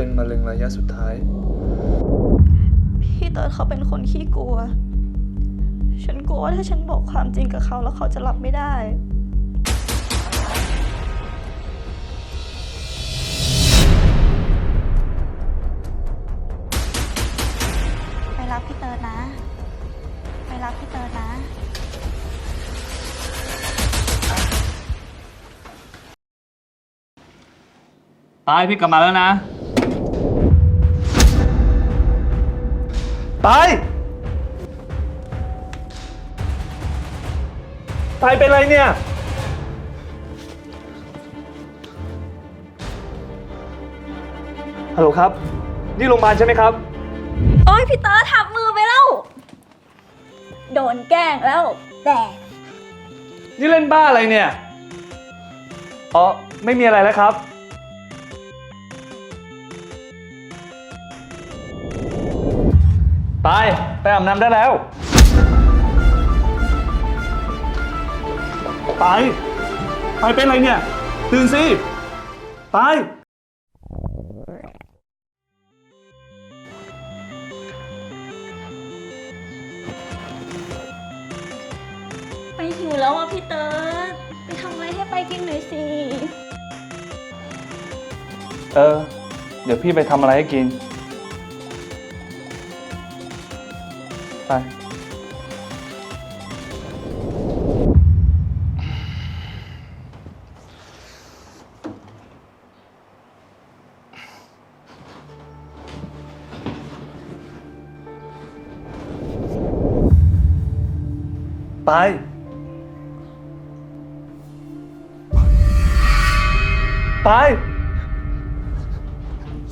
เป็นมะเร็งระยะสุดท้าย พี่เติร์ดเขาเป็นคนขี้กลัว ฉันกลัวว่าถ้าฉันบอกความจริงกับเขาแล้วเขาจะรับไม่ได้ ไปรับพี่เติร์ดนะ ไปรับพี่เติร์ดนะตายพี่กลับมาแล้วนะ ตาย ตายเป็นไรเนี่ย ฮัลโหลครับ นี่โรงพยาบาลใช่ไหมครับ โอ้ยพี่เติร์ดทับมือไปแล้ว โดนแกล้งแล้ว แต่นี่เล่นบ้าอะไรเนี่ย อ๋อ ไม่มีอะไรแล้วครับ ตายไปอาบน้ำได้แล้วตายตายเป็นอะไรเนี่ย ตื่นสิตายไปหิวแล้วอะพี่เติร์ดไปทำอะไรให้ไปกินหน่อยสิ เออ เดี๋ยวพี่ไปทำอะไรให้กิน ไป ไป ไป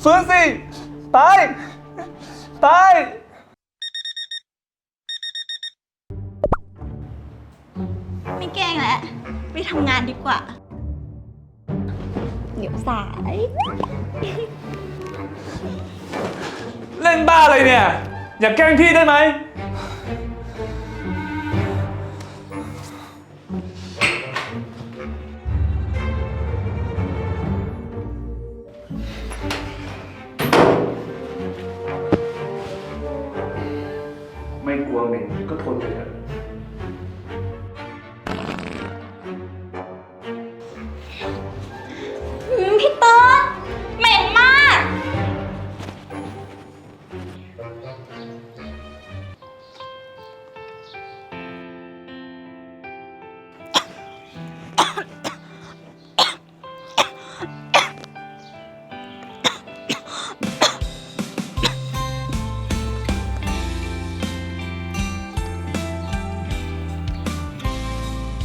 ฟื้นสิตายตายไม่ แกล้งแล้วไปทำงานดีกว่า เดี๋ยวสาย เล่นบ้าอะไรเนี่ย อย่าแกล้งพี่ได้ไหม ไม่กลัวเหม็นก็ทนไปเถอะ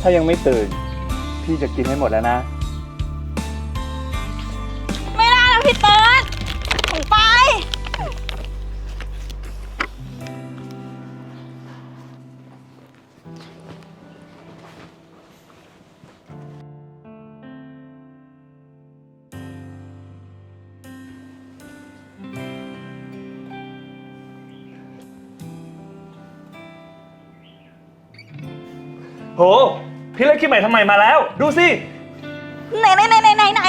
ถ้ายังไม่ตื่น พี่จะกินให้หมดแล้วนะ ไม่ได้แล้วพี่เติร์ โห พี่เล่นคลิปใหม่ทำไมมาแล้ว ดูสิไหนไหนไหนไหนไหนไหน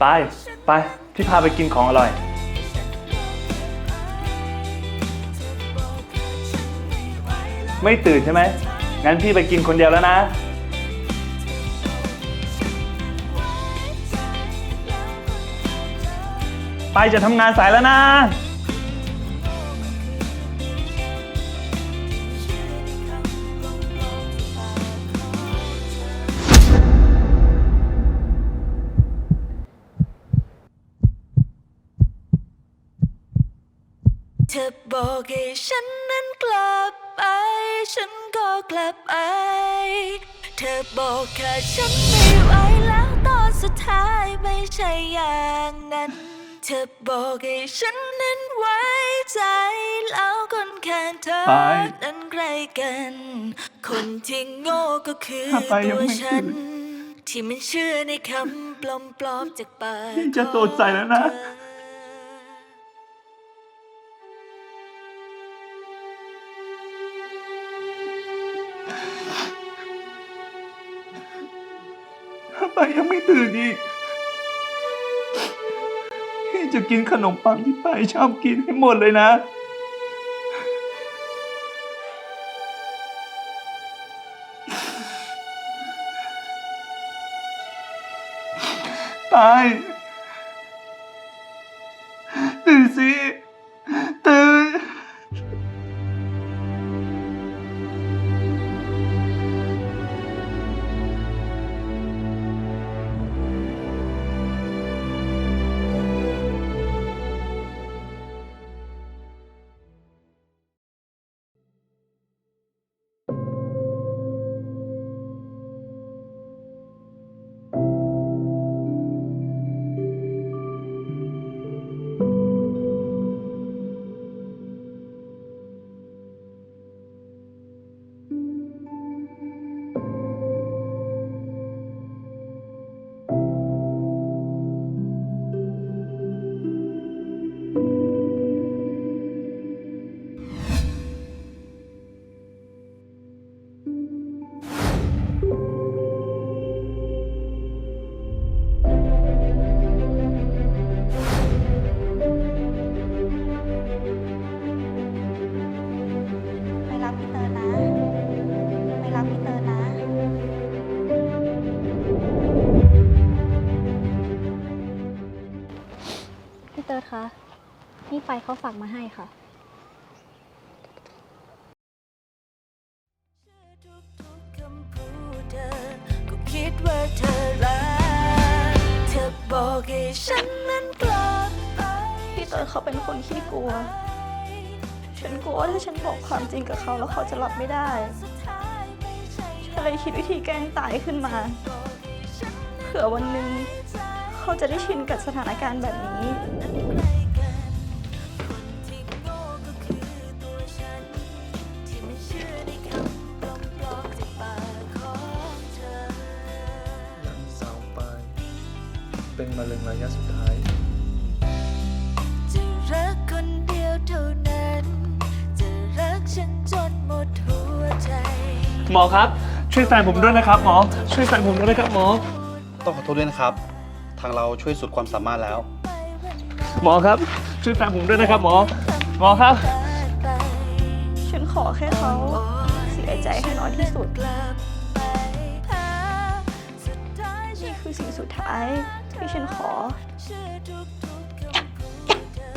ไป ไป พี่พาไปกินของอร่อย ไม่ตื่นใช่ไหม งั้นพี่ไปกินคนเดียวแล้วนะ จะทำงานสายแล้วนะ เธอบอกให้ฉันนั้นกลับไป ฉันก็กลับไป เธอบอกแค่ฉันไม่ไหวแล้วตอนสุดท้ายไม่ใช่อย่างนั้น ธอบอกให้ฉันนั้นไว้ใจ แล้วคนแค่เธอนั้นไกลกัน คนที่โง่ก็คือตัวฉันที่มันเชื่อในคำปลอมๆจากปากจะโดนใจแล้วนะ ของไมยังไม่ตื่นอีก จะกินขนมปังที่ป้าชอบกินให้หมดเลยนะ ตายตื่นสิ ฟเขาฝากมาให้ค่ะคำพูดเธอก็คิดว่าเธอรักเธอบอกให้ฉันนั้นกลับไปพี่เติร์ดเขาเป็นคนขี้กลัว ฉันกลัวว่าถ้าฉันบอกความจริงกับเขาแล้วเขาจะรับไม่ได้ฉันเลยคิดวิธีแกล้งตายขึ้นมา เผื่อวันหนึ่งเขาจะได้ชินกับสถานการณ์แบบนี้ มะเร็งระยะสุดท้ายจะรักคนเดียวเท่านั้น จะรักฉันจนหมดหัวใจหมอครับ ช่วยแฟนผมด้วยนะครับหมอ ช่วยแฟนผมด้วยนะครับหมอ ต้องขอโทษด้วยนะครับ ทางเราช่วยสุดความสามารถแล้ว หมอครับ ช่วยแฟนผมด้วยนะครับหมอ หมอครับ ฉันขอแค่เขาเสียใจให้น้อยที่สุดกลับไปหาสุดท้ายฉันี่นคือสิ่งสุดท้าย ที่ฉันขอเชื่อทุกๆคำพูดเธอ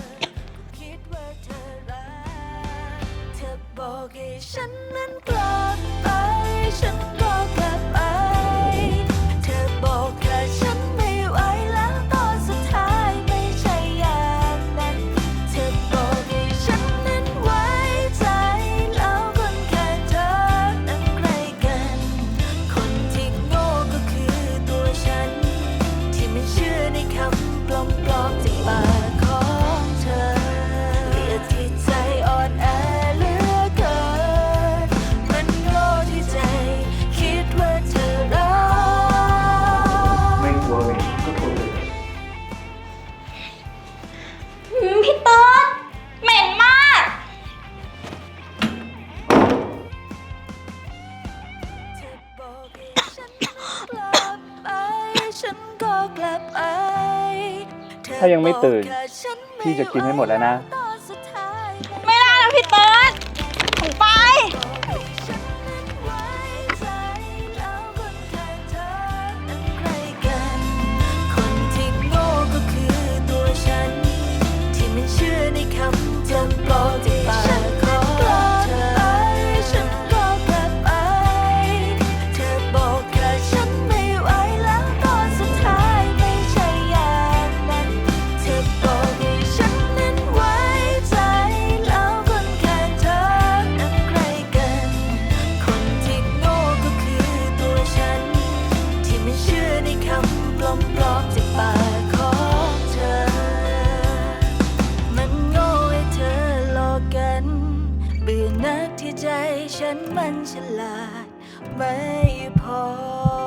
คิดว่าเธอรักเธอบอกให้ฉันนั้นกลับไป ฉันก็กลับไป ถ้ายังไม่ตื่น พี่จะกินให้หมดแล้วนะ นักที่ใจฉันมันฉลาดไม่พอ